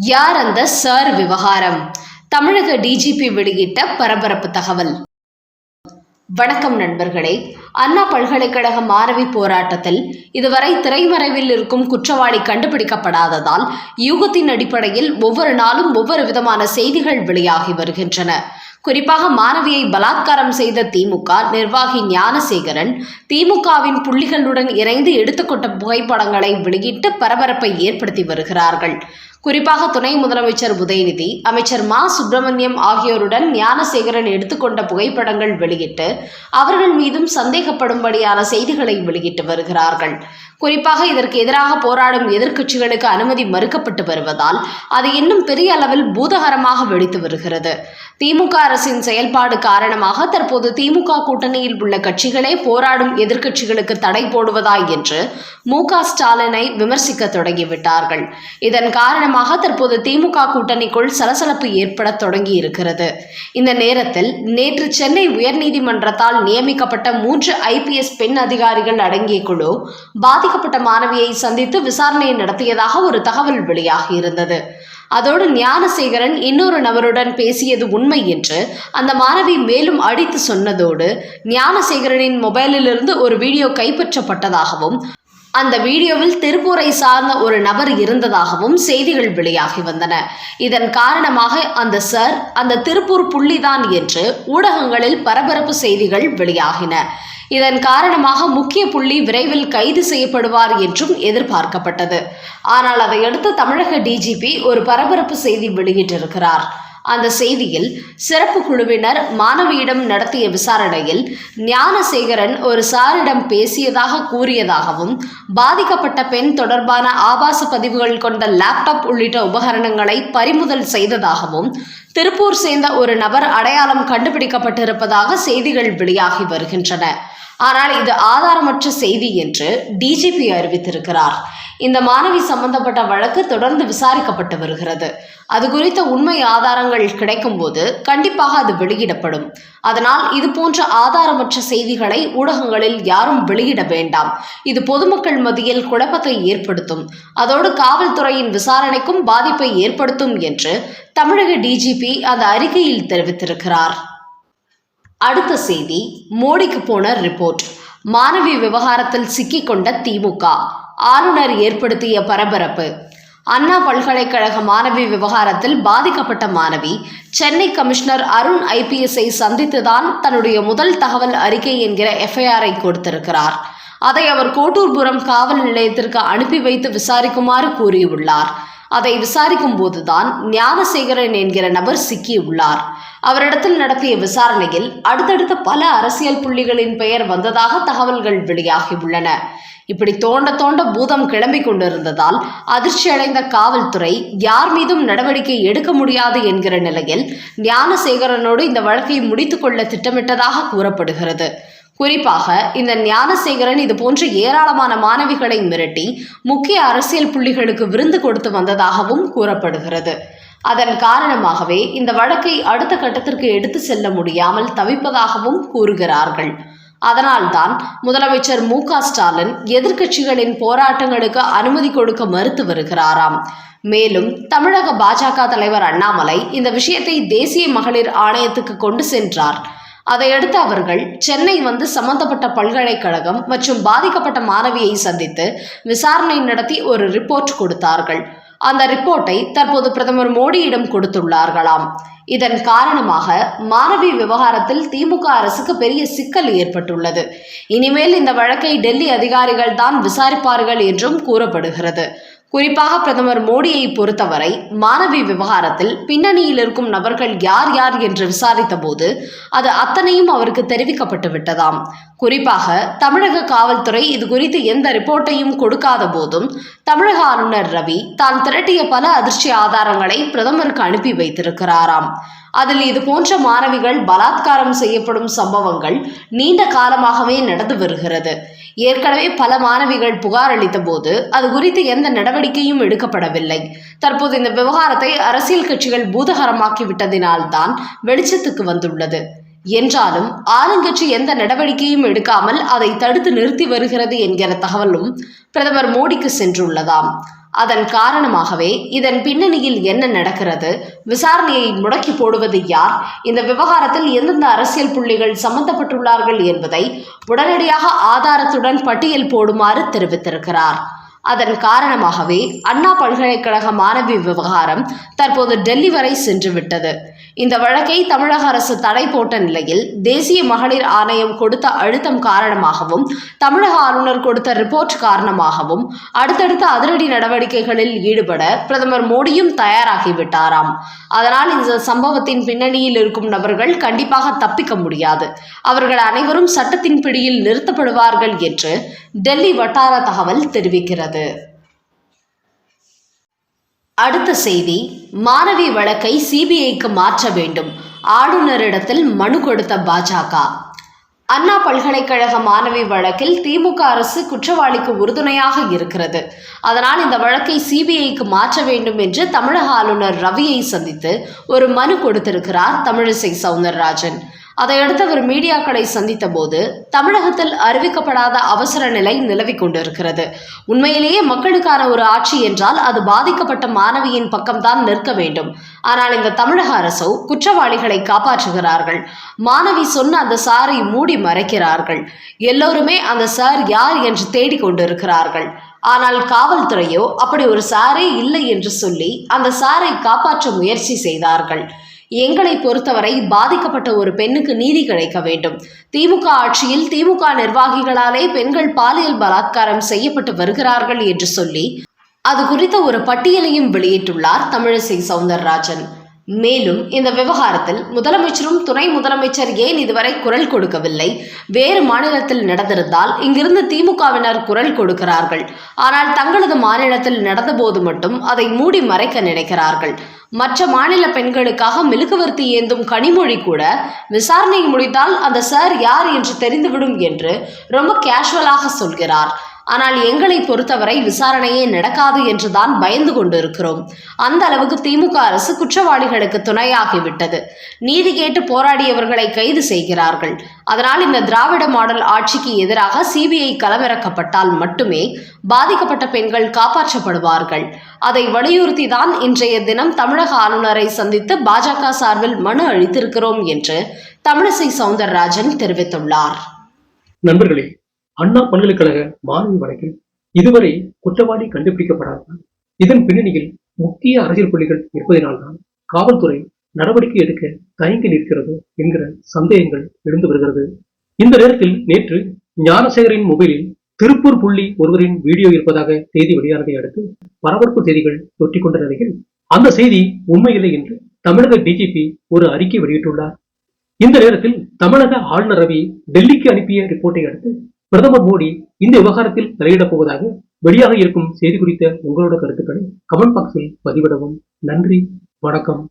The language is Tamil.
யார் அந்த சார் விவகாரம்? தமிழக டிஜிபி வெளியிட்ட பரபரப்பு தகவல். வணக்கம் நண்பர்களே. அண்ணா பல்கலைக்கழக மாணவி போராட்டத்தில் இதுவரை திரைமறைவில் இருக்கும் குற்றவாளி கண்டுபிடிக்கப்படாததால் யூகத்தின் அடிப்படையில் ஒவ்வொரு நாளும் ஒவ்வொரு விதமான செய்திகள் வெளியாகி வருகின்றன. குறிப்பாக மாணவியை பலாத்காரம் செய்த திமுக நிர்வாகி ஞானசேகரன் திமுகவின் புள்ளிகளுடன் இணைந்து எடுத்துக்கொண்ட புகைப்படங்களை வெளியிட்டு பரபரப்பை ஏற்படுத்தி வருகிறார்கள். குறிப்பாக துணை முதலமைச்சர் உதயநிதி அமைச்சர் மா. சுப்பிரமணியம் ஆகியோருடன் ஞானசேகரன் எடுத்துக்கொண்ட புகைப்படங்கள் வெளியிட்டு அவர்கள் மீதும் சந்தேகப்படும்படியான செய்திகளை வெளியிட்டு வருகிறார்கள். குறிப்பாக இதற்கு எதிராக போராடும் எதிர்க்கட்சிகளுக்கு அனுமதி மறுக்கப்பட்டு வருவதால் அது இன்னும் பெரிய அளவில் பூதகரமாக வெடித்து வருகிறது. திமுக அரசின் செயல்பாடு காரணமாக தற்போது திமுக கூட்டணியில் உள்ள கட்சிகளே போராடும் எதிர்க்கட்சிகளுக்கு தடை போடுவதா என்று மு க ஸ்டாலினை விமர்சிக்க தொடங்கிவிட்டார்கள். இதன் காரணமாக தற்போது திமுக கூட்டணிக்குள் சலசலப்பு ஏற்பட தொடங்கி இருக்கிறது இந்த நேரத்தில் நேற்று சென்னை உயர்நீதிமன்றத்தால் நியமிக்கப்பட்ட மூன்று ஐபிஎஸ் பெண் அதிகாரிகள் அடங்கிய குழு பாதிக்கப்பட்ட மாணவியை சந்தித்து விசாரணை நடத்தியதாக ஒரு தகவல் வெளியாகி இருந்தது அதோடு ஞானசேகரன் இன்னொரு நபருடன் பேசியது உண்மை என்று அந்த மாணவி மேலும் அடித்து சொன்னதோடு ஞானசேகரனின் மொபைலிலிருந்து ஒரு வீடியோ கைப்பற்றப்பட்டதாகவும் அந்த வீடியோவில் திருப்பூரை சார்ந்த ஒரு நபர் இருந்ததாகவும் செய்திகள் வெளியாகி வந்தன. இதன் காரணமாக அந்த சார் அந்த திருப்பூர் புள்ளிதான் என்று ஊடகங்களில் பரபரப்பு செய்திகள் வெளியாகின. இதன் காரணமாக முக்கிய புள்ளி விரைவில் கைது செய்யப்படுவார் என்றும் எதிர்பார்க்கப்பட்டது. ஆனால் அதையடுத்து தமிழக டிஜிபி ஒரு பரபரப்பு செய்தி வெளியிட்டிருக்கிறார். அந்த செய்தியில் சிறப்பு குழுவினர் மாணவியிடம் நடத்திய விசாரணையில் ஞானசேகரன் ஒரு சாரிடம் பேசியதாக கூறியதாகவும் பாதிக்கப்பட்ட பெண் தொடர்பான ஆபாச பதிவுகள் கொண்ட லேப்டாப் உள்ளிட்ட உபகரணங்களை பறிமுதல் செய்ததாகவும் திருப்பூர் சேர்ந்த ஒரு நபர் அடையாளம் கண்டுபிடிக்கப்பட்டிருப்பதாக செய்திகள் வெளியாகி வருகின்றன. ஆனால் இது ஆதாரமற்ற செய்தி என்று டிஜிபி அறிவித்திருக்கிறார். இந்த மாணவி சம்பந்தப்பட்ட வழக்கு தொடர்ந்து விசாரிக்கப்பட்டு வருகிறது. அது குறித்த உண்மை ஆதாரங்கள் கிடைக்கும்போது கண்டிப்பாக அது வெளியிடப்படும். அதனால் இது போன்ற ஆதாரமற்ற செய்திகளை ஊடகங்களில் யாரும் வெளியிட வேண்டாம். இது பொதுமக்கள் மத்தியில் குழப்பத்தை ஏற்படுத்தும். அதோடு காவல்துறையின் விசாரணைக்கும் பாதிப்பை ஏற்படுத்தும் என்று தமிழக டிஜிபி அந்த அறிக்கையில் தெரிவித்திருக்கிறார். அடுத்த செய்தி மோடிக்கு போன ரிப்போர்ட். மாணவி விவகாரத்தில் சிக்கிக்கொண்ட திமுக ஆளுநர் ஏற்படுத்திய பரபரப்பு. அண்ணா பல்கலைக்கழக மாணவி விவகாரத்தில் பாதிக்கப்பட்ட மாணவி சென்னை கமிஷனர் அருண் ஐபிஎஸ்ஐ சந்தித்துதான் தன்னுடைய முதல் தகவல் அறிக்கை என்கிற எஃப்ஐஆரை கொடுத்திருக்கிறார். அதை அவர் கோட்டூர்புரம் காவல் நிலையத்திற்கு அனுப்பி வைத்து விசாரிக்குமாறு கூறியுள்ளார். அதை விசாரிக்கும் போதுதான் ஞானசேகரன் என்கிற நபர் சிக்கியுள்ளார். அவரிடத்தில் நடத்திய விசாரணையில் அடுத்தடுத்த பல அரசியல் புள்ளிகளின் பெயர் வந்ததாக தகவல்கள் வெளியாகியுள்ளன. இப்படி தோண்ட தோண்ட பூதம் கிளம்பிக் கொண்டிருந்ததால் அதிர்ச்சி அடைந்த காவல்துறை யார் மீதும் நடவடிக்கை எடுக்க முடியாது என்கிற நிலையில் ஞானசேகரனோடு இந்த வழக்கை முடித்துக்கொள்ள திட்டமிட்டதாக கூறப்படுகிறது. குறிப்பாக இந்த ஞானசேகரன் இது போன்ற ஏராளமான மாணவிகளை மிரட்டி முக்கிய அரசியல் புள்ளிகளுக்கு விருந்து கொடுத்து வந்ததாகவும் கூறப்படுகிறது. அதன் காரணமாகவே இந்த வழக்கை அடுத்த கட்டத்திற்கு எடுத்து செல்ல முடியாமல் தவிப்பதாகவும் கூறுகிறார்கள். அதனால்தான் முதலமைச்சர் மு க ஸ்டாலின் எதிர்க்கட்சிகளின் போராட்டங்களுக்கு அனுமதி கொடுக்க மறுத்து வருகிறாராம். மேலும் தமிழக பாஜக தலைவர் அண்ணாமலை இந்த விஷயத்தை தேசிய மகளிர் ஆணையத்துக்கு கொண்டு சென்றார். அதையடுத்து அவர்கள் சென்னை வந்து சம்பந்தப்பட்ட பல்கலைக்கழகம் மற்றும் பாதிக்கப்பட்ட மாணவியை சந்தித்து விசாரணை நடத்தி ஒரு ரிப்போர்ட் கொடுத்தார்கள். அந்த ரிப்போர்ட்டை தற்போது பிரதமர் மோடியிடம் கொடுத்துள்ளார்களாம். இதன் காரணமாக மாணவி விவகாரத்தில் திமுக அரசுக்கு பெரிய சிக்கல் ஏற்பட்டுள்ளது. இனிமேல் இந்த வழக்கை டெல்லி அதிகாரிகள் தான் விசாரிப்பார்கள் என்றும் கூறப்படுகிறது. குறிப்பாக பிரதமர் மோடியை பொறுத்தவரை மாணவி விவகாரத்தில் பின்னணியில் இருக்கும் நபர்கள் யார் யார் என்று விசாரித்த போது அது அத்தனையும் அவருக்கு தெரிவிக்கப்பட்டு விட்டதாம். குறிப்பாக தமிழக காவல்துறை இது குறித்து எந்த ரிப்போர்ட்டையும் கொடுக்காத போதும் தமிழக ஆளுநர் ரவி தான் திரட்டிய பல அதிர்ச்சி ஆதாரங்களை பிரதமருக்கு அனுப்பி வைத்திருக்கிறாராம். அதில் இது போன்ற மாணவிகள் பலாத்காரம் செய்யப்படும் சம்பவங்கள் நீண்ட காலமாகவே நடந்து வருகிறது. ஏற்கனவே பல மாணவிகள் புகார் அளித்த போது அது குறித்து எந்த நடவடிக்கையும் எடுக்கப்படவில்லை. தற்போது இந்த விவகாரத்தை அரசியல் கட்சிகள் பூதகரமாக்கிவிட்டதினால்தான் வெளிச்சத்துக்கு வந்துள்ளது. என்றாலும் ஆளுங்கட்சி எந்த நடவடிக்கையும் எடுக்காமல் அதை தடுத்து நிறுத்தி வருகிறது என்கிற தகவலும் பிரதமர் மோடிக்கு சென்றுள்ளதாம். அதன் காரணமாகவே இதன் பின்னணியில் என்ன நடக்கிறது? விசாரணையை முடக்கி போடுவது யார்? இந்த விவகாரத்தில் எந்தெந்த அரசியல் புள்ளிகள் சம்பந்தப்பட்டுள்ளார்கள் என்பதை உடனடியாக ஆதாரத்துடன் பட்டியல் போடுமாறு தெரிவித்திருக்கிறார். அதன் காரணமாகவே அண்ணா பல்கலைக்கழக மாணவி விவகாரம் தற்போது டெல்லி வரை சென்றுவிட்டது. இந்த வழக்கை தமிழக அரசு தடை போட்ட நிலையில் தேசிய மகளிர் ஆணையம் கொடுத்த அழுத்தம் காரணமாகவும் தமிழக ஆளுநர் கொடுத்த ரிப்போர்ட் காரணமாகவும் அடுத்தடுத்த அதிரடி நடவடிக்கைகளில் ஈடுபட பிரதமர் மோடியும் தயாராகிவிட்டாராம். அதனால் இந்த சம்பவத்தின் பின்னணியில் இருக்கும் நபர்கள் கண்டிப்பாக தப்பிக்க முடியாது. அவர்கள் அனைவரும் சட்டத்தின் பிடியில் நிறுத்தப்படுவார்கள் என்று டெல்லி வட்டார தகவல் தெரிவிக்கிறது. அடுத்த செய்தி மாணவி வழக்கை சிபிஐக்கு மாற்ற வேண்டும். ஆளுநரிடத்தில் மனு கொடுத்த பாஜக. அண்ணா பல்கலைக்கழக மாணவி வழக்கில் திமுக அரசு குற்றவாளிக்கு உறுதுணையாக இருக்கிறது. அதனால் இந்த வழக்கை சிபிஐக்கு மாற்ற வேண்டும் என்று தமிழக ஆளுநர் ரவியை சந்தித்து ஒரு மனு கொடுத்திருக்கிறார் தமிழிசை சவுந்தரராஜன். அதையடுத்து அவர் மீடியாக்களை சந்தித்த போது தமிழகத்தில் அறிவிக்கப்படாத அவசர நிலை நிலவிக் கொண்டிருக்கிறது. உண்மையிலேயே மக்களுக்கான ஒரு ஆட்சி என்றால் அது பாதிக்கப்பட்ட மாணவியின் பக்கம்தான் நிற்க வேண்டும். ஆனால் இந்த தமிழக அரசோ குற்றவாளிகளை காப்பாற்றுகிறார்கள். மாணவி சொன்ன அந்த சாரை மூடி மறைக்கிறார்கள். எல்லோருமே அந்த சார் யார் என்று தேடிக்கொண்டிருக்கிறார்கள் ஆனால் காவல்துறையோ அப்படி ஒரு சாரே இல்லை என்று சொல்லி அந்த சாரை காப்பாற்ற முயற்சி செய்தார்கள். எங்களை பொறுத்தவரை பாதிக்கப்பட்ட ஒரு பெண்ணுக்கு நீதி கிடைக்க வேண்டும். திமுக ஆட்சியில் திமுக நிர்வாகிகளாலே பெண்கள் பாலியல் பலாத்காரம் செய்யப்பட்டு வருகிறார்கள் என்று சொல்லி அது குறித்த ஒரு பட்டியலையும் வெளியிட்டுள்ளார் தமிழிசை சவுந்தரராஜன். மேலும் இந்த விவகாரத்தில் முதலமைச்சரும் துணை முதலமைச்சர் ஏன் இதுவரை குரல் கொடுக்கவில்லை? வேறு மாநிலத்தில் நடந்திருந்தால் இங்கிருந்து திமுகவினர் குரல் கொடுக்கிறார்கள். ஆனால் தங்களது மாநிலத்தில் நடந்தபோது மட்டும் அதை மூடி மறைக்க நினைக்கிறார்கள். மற்ற மாநில பெண்களுக்காக மெழுகுவர்த்தி ஏந்தும் கனிமொழி கூட விசாரணை முடித்தால் அந்த சார் யார் என்று தெரிந்துவிடும் என்று ரொம்ப கேஷுவலாக சொல்கிறார். ஆனால் எங்களை பொறுத்தவரை விசாரணையே நடக்காது என்றுதான் பயந்து கொண்டிருக்கிறோம். அந்த அளவுக்கு திமுக அரசு குற்றவாளிகளுக்கு துணையாகிவிட்டது. நீதி கேட்டு போராடியவர்களை கைது செய்கிறார்கள். அதனால் இந்த திராவிட மாடல் ஆட்சிக்கு எதிராக சிபிஐ களமிறக்கப்பட்டால் மட்டுமே பாதிக்கப்பட்ட பெண்கள் காப்பாற்றப்படுவார்கள். அதை வலியுறுத்தி தான் இன்றைய தினம் தமிழக ஆளுநரை சந்தித்து பாஜக சார்பில் மனு அளித்திருக்கிறோம் என்று தமிழிசை சவுந்தரராஜன் தெரிவித்துள்ளார். நண்பர்களே அண்ணா பல்கலைக்கழக மாணவி வழக்கில் இதுவரை குற்றவாளி கண்டுபிடிக்கப்படாததால் இதன் பின்னணியில் முக்கிய அரசியல் புள்ளிகள் இருப்பதினால்தான் காவல்துறை நடவடிக்கை எடுக்க தயங்கி நிற்கிறது என்கிற சந்தேகங்கள் எழுந்து வருகிறது. இந்த நேரத்தில் நேற்று ஞானசேகரின் மொபைலில் திருப்பூர் புள்ளி ஒருவரின் வீடியோ இருப்பதாக செய்தி வெளியானதை அடுத்து பரபரப்பு செய்திகள் தொற்றிக்கொண்ட நிலையில் அந்த செய்தி உண்மையில்லை என்று தமிழக டிஜிபி ஒரு அறிக்கை வெளியிட்டுள்ளார். இந்த நேரத்தில் தமிழக ஆளுநர் ரவி டெல்லிக்கு அனுப்பிய ரிப்போர்ட்டை அடுத்து பிரதமர் மோடி இந்த விவகாரத்தில் தலையிடப் போவதாக வெளியாக இருக்கும் செய்தி குறித்த உங்களோட கருத்துக்களை கமெண்ட் பாக்ஸில் பதிவிடவும். நன்றி வணக்கம்.